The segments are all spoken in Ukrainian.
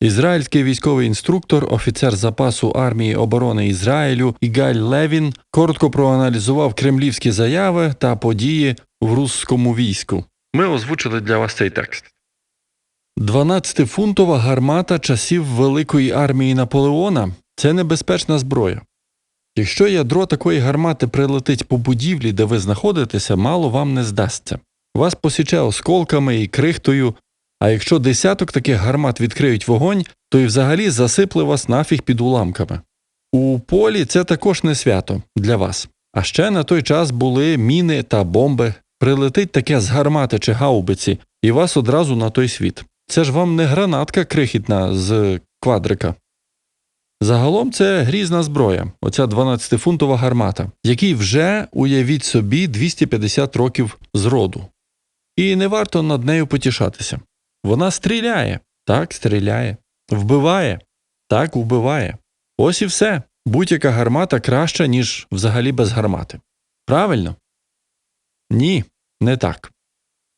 Ізраїльський військовий інструктор, офіцер запасу армії оборони Ізраїлю Ігаль Левін коротко проаналізував кремлівські заяви та події в русскому війську. Ми озвучили для вас цей текст. 12-фунтова гармата часів Великої армії Наполеона це небезпечна зброя. Якщо ядро такої гармати прилетить по будівлі, де ви знаходитеся, мало вам не здасться. Вас посіче осколками і крихтою, а якщо десяток таких гармат відкриють вогонь, то й взагалі засипле вас нафіг під уламками. У полі це також не свято для вас. А ще на той час були міни та бомби. Прилетить таке з гармати чи гаубиці, і вас одразу на той світ. Це ж вам не гранатка крихітна з квадрика. Загалом це грізна зброя, оця 12-фунтова гармата, якій вже, уявіть собі, 250 років зроду. І не варто над нею потішатися. Вона стріляє, так, стріляє, вбиває, так, вбиває. Ось і все. Будь-яка гармата краща, ніж взагалі без гармати. Правильно? Ні, не так.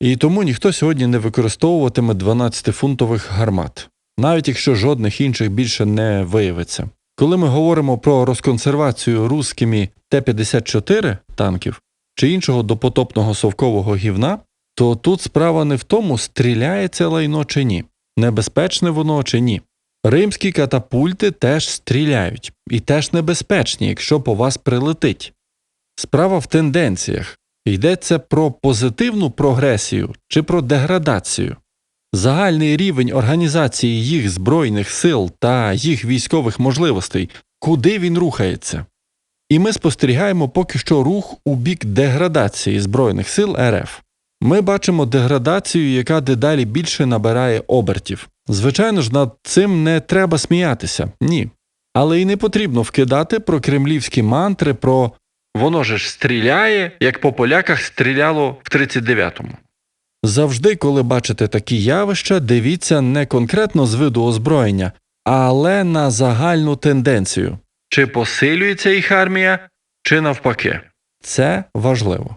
І тому ніхто сьогодні не використовуватиме 12-фунтових гармат, навіть якщо жодних інших більше не виявиться. Коли ми говоримо про розконсервацію русскими Т-54 танків чи іншого допотопного совкового гівна, то тут справа не в тому, стріляє це лайно чи ні, небезпечне воно чи ні. Римські катапульти теж стріляють і теж небезпечні, якщо по вас прилетить. Справа в тенденціях. Йдеться про позитивну прогресію чи про деградацію. Загальний рівень організації їх збройних сил та їх військових можливостей, куди він рухається. І ми спостерігаємо поки що рух у бік деградації Збройних сил РФ. Ми бачимо деградацію, яка дедалі більше набирає обертів. Звичайно ж, над цим не треба сміятися, ні. Але й не потрібно вкидати про кремлівські мантри про Воно ж стріляє, як по поляках стріляло в 39-му. Завжди, коли бачите такі явища, дивіться не конкретно з виду озброєння, але на загальну тенденцію. Чи посилюється їх армія, чи навпаки. Це важливо.